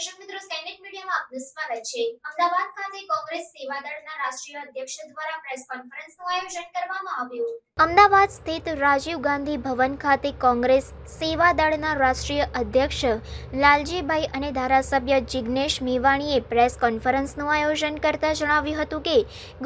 દર્શક મિત્રો સ્કાયનેટ મીડિયામાં આપનું સ્વાગત છે. અમદાવાદ ખાતે કોંગ્રેસ સેવાદળના રાષ્ટ્રીય અધ્યક્ષ દ્વારા પ્રેસ કોન્ફરન્સનું આયોજન કરવામાં આવ્યું. અમદાવાદ સ્થિત રાજીવ ગાંધી ભવન ખાતે કોંગ્રેસ સેવાદળના રાષ્ટ્રીય અધ્યક્ષ લાલજીભાઈ અને ધારાસભ્ય જિગ્નેશ મેવાણીએ પ્રેસ કોન્ફરન્સનું આયોજન કરતા જણાવ્યું હતું કે,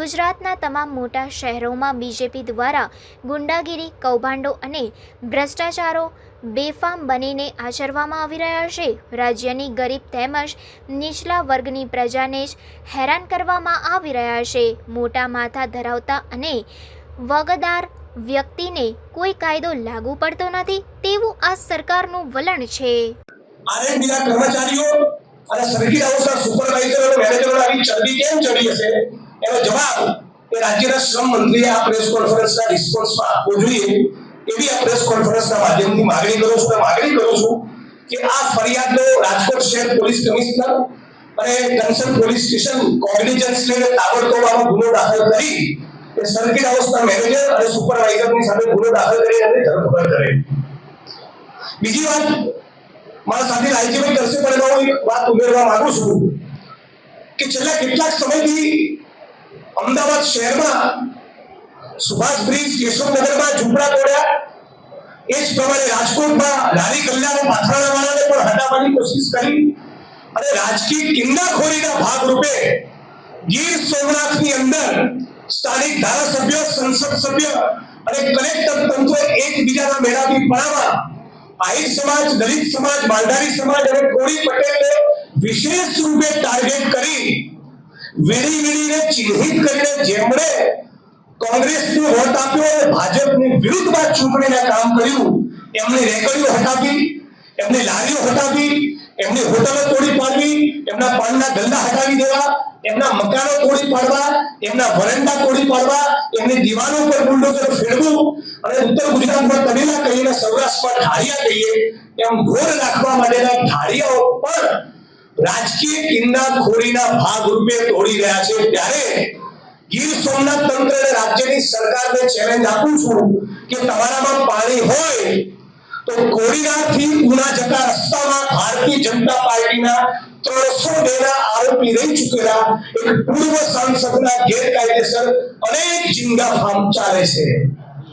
ગુજરાતના તમામ મોટા શહેરોમાં બીજેપી દ્વારા ગુંડાગીરી, કૌભાંડો અને ભ્રષ્ટાચારો બેફામ બનીને આચરવામાં આવી રહ્યા છે. રાજ્યની ગરીબ તેમજ નીચલા વર્ગની પ્રજાને જ હેરાન કરવામાં આવી રહ્યા છે. મોટા માથા ધરાવતા અને વગદાર વ્યક્તિને કોઈ કાયદો લાગુ પડતો નથી તેવું આ સરકારનું વલણ છે. આરએનબીના કર્મચારીઓ અને સર્કિટ હાઉસના સુપરવાઇઝર અને મેનેજરો આવી ચરબી કેમ ચડી હશે? એનો જવાબ એ રાજ્યના શ્રમ મંત્રીએ આ પ્રેસ કોન્ફરન્સના રિસ્પોન્સમાં આપવો જોઈએ. એવી આ પ્રેસ કોન્ફરન્સના માધ્યમથી માગણી કરું છું, માગણી કરું છું કે આ ફરિયાદનો રાજકોટ શહેર પોલીસ કમિશનર અને કન્સર્ન પોલીસ સ્ટેશન કોગ્નિજન્સ લઈને તાબડતોબ આનો ગુનો દાખલ કરી સર્કિટ હાઉસના મેનેજર અને સુપરવાઇઝરની સામે ગુનો દાખલ કરી અને ધરપકડ કરે. બીજી વાત, મારા સાથે લાલજીભાઈ કરશે પણ એમાં હું વાત ઉમેરવા માંગુ છું કે છેલ્લા કેટલાક સમયથી અમદાવાદ શહેરમાં સુભાષ બ્રિજ કેશવનગરમાં ઝૂંપડા તોડ્યા. એ જ પ્રમાણે રાજકોટમાં લારી કલ્યાણ પાથરાણાવાળાને પણ હટાવવાની કોશિશ કરી. અને રાજકીય કિંડાખોરીના ભાગરૂપે ગીર સોમનાથની અંદર સ્થાનિક ધારાસભ્ય, સંસદ સભ્ય અને કલેક્ટર તંત્ર એકબીજાના મેળાથી પડાવવા આહિર સમાજ, દલિત સમાજ, માલધારી સમાજ અને કોળી પટેલને વિશેષ રૂપે ટાર્ગેટ કરી વીણી વીણીને ચિહ્નિત કરીને જેમણે કોંગ્રેસને વોટ આપ્યો અને ભાજપની વિરુદ્ધમાં ચૂંટણીના કામ કર્યું. એમને રેકડીઓ હટાવી, એમને લારીઓ હટાવી, એમની હોટલો તોડી પાડવી, એમના પાનના ગલ્લા હટાવી દેવા, એમના મકાનો તોડી પાડવા, એમના વરંડા તોડી પાડવા, એમની દિવાલો પર બુલડોઝર ફેરવું અને ઉત્તર ગુજરાતમાં તમિલા કહીને સૌરાષ્ટ્રમાં ઠારિયા કહીએ, એમ ઘોર રાખવા માટેના ઠારિયાઓ પણ રાજકીય કિન્નાખોરીના ભાગરૂપે તોડી રહ્યા છે. ત્યારે ગીર સોમનાથ તંત્ર અને રાજ્યની સરકારને ચેલેન્જ આપું છું કે તમારામાં પાણી હોય તો કોડીનારથી ઉના જતા રસ્તામાં ભારતીય જનતા પાર્ટીના ત્રણસો બેના આરોપી રહી ચૂકેલા એક પૂર્વ સાંસદના ગેરકાયદેસર અનેક ઝીંગા ફાર્મ ચાલે છે.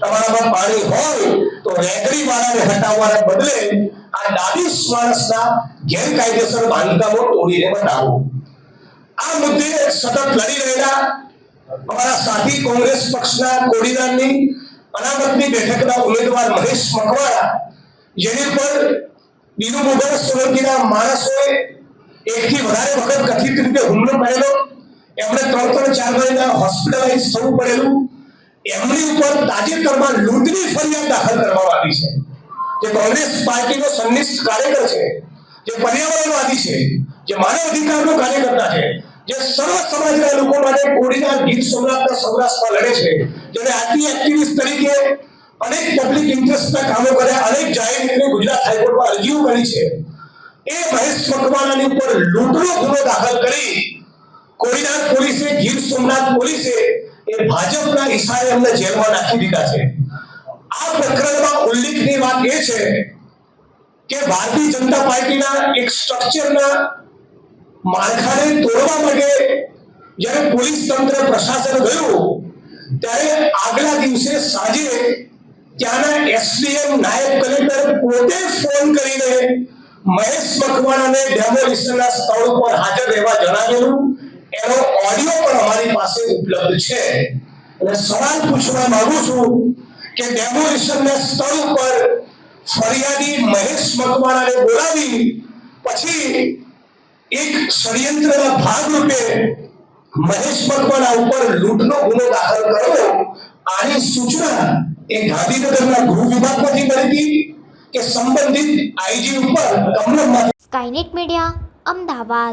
તમારામાં પાણી હોય તો રેગડી વાળાને હટાવવાના બદલે આ ડાબીસ માણસના ગેરકાયદેસર બાંધકામો તોડીને બતાવો. આ મુદ્દે સતત લડી રહેલા અમારા સાથી કોંગ્રેસ પક્ષના કોડીનારની અનામતની બેઠકના ઉમેદવાર મહેશ મકવાણા, જેની પર બીજુ મુગલ સોલંકીના માણસોએ એકથી વધારે વખત કથિત રીતે હુમલો કરેલો, એમણે ત્રણ ત્રણ ચાર મહિના હોસ્પિટલાઇઝ થવું પડેલું, એમની ઉપર તાજેતરમાં લૂંટની ફરિયાદ દાખલ કરવામાં આવી છે. જે કોંગ્રેસ પાર્ટીનો સંનિષ્ઠ કાર્યકર છે, જે પર્યાવરણવાદી છે, જે માનવ અધિકારનો કાર્યકર્તા છે જે સર્વ સમાજના લોકો માટે કોડીના ગીર સોમનાથના સૌરાષ્ટ્રમાં લડે છે. જેને આર્ટી એક્ટિવિસ્ટ તરીકે અનેક પબ્લિક ઇન્ટરેસ્ટના કામો કર્યા, અનેક જાહેર રીતે ગુજરાત હાઈકોર્ટમાં અરજીઓ કરી છે. એ મહેશ મકવાણાની ઉપર લૂંટનો ગુનો દાખલ કરી કોડીનાર પોલીસે, ગીર સોમનાથ પોલીસે એ ભાજપના ઈશારે અમને જેલમાં નાખી દીધા છે. આ પ્રકરણમાં ઉલ્લેખની વાત એ છે કે ભારતીય જનતા પાર્ટીના એક સ્ટ્રક્ચરના માળખાને તોડવા માટે જ્યારે પોલીસ તંત્ર, પ્રશાસન ગયું, ત્યારે આગલા દિવસે સાંજે ત્યાંના એસડીએમ નાયબ કલેક્ટર પોતે ફોન કરીને મહેશ મકવાણાને ડેમોલિશનના સ્થળ ઉપર હાજર રહેવા જણાવેલું. એનો ઓડિયો પણ અમારી પાસે ઉપલબ્ધ છે. અને સવાલ પૂછવા માંગુ છું કે ડેમોલિશનના સ્થળ ઉપર ફરિયાદી મહેશ મકવાણાને બોલાવી પછી એક ષડયંત્રના ભાગરૂપે મહેશ મકવાણા ઉપર લૂંટનો ગુનો દાખલ કરવો આની સૂચના એ ગાંધીનગરના ગૃહ વિભાગમાંથી મળી હતી કે સંબંધિત આઈજી ઉપર કમલમમાંથી સ્કાયનેટ મીડિયા, અમદાવાદ.